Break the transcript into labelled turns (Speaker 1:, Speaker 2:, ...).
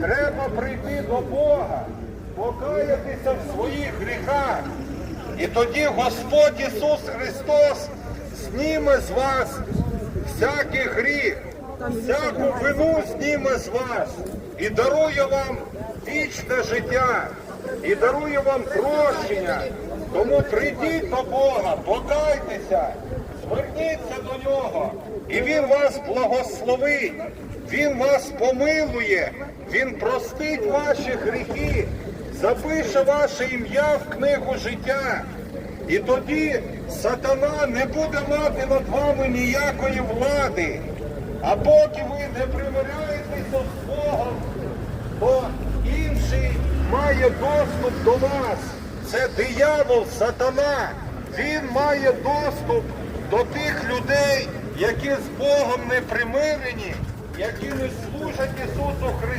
Speaker 1: Треба прийти до Бога, покаятися в своїх гріхах. І тоді Господь Ісус Христос зніме з вас всякий гріх, всяку вину зніме з вас і дарує вам вічне життя, і дарує вам прощення. Тому прийдіть до Бога, покайтеся, зверніться нього, і Він вас благословить, Він вас помилує, Він простить ваші гріхи, запише ваше ім'я в книгу життя. І тоді сатана не буде мати над вами ніякої влади. А поки ви не примиряєтеся з Богом, то інший має доступ до вас. Це диявол, сатана. Він має доступ до тих людей, які з Богом не примирені, які не служать Ісусу Христу.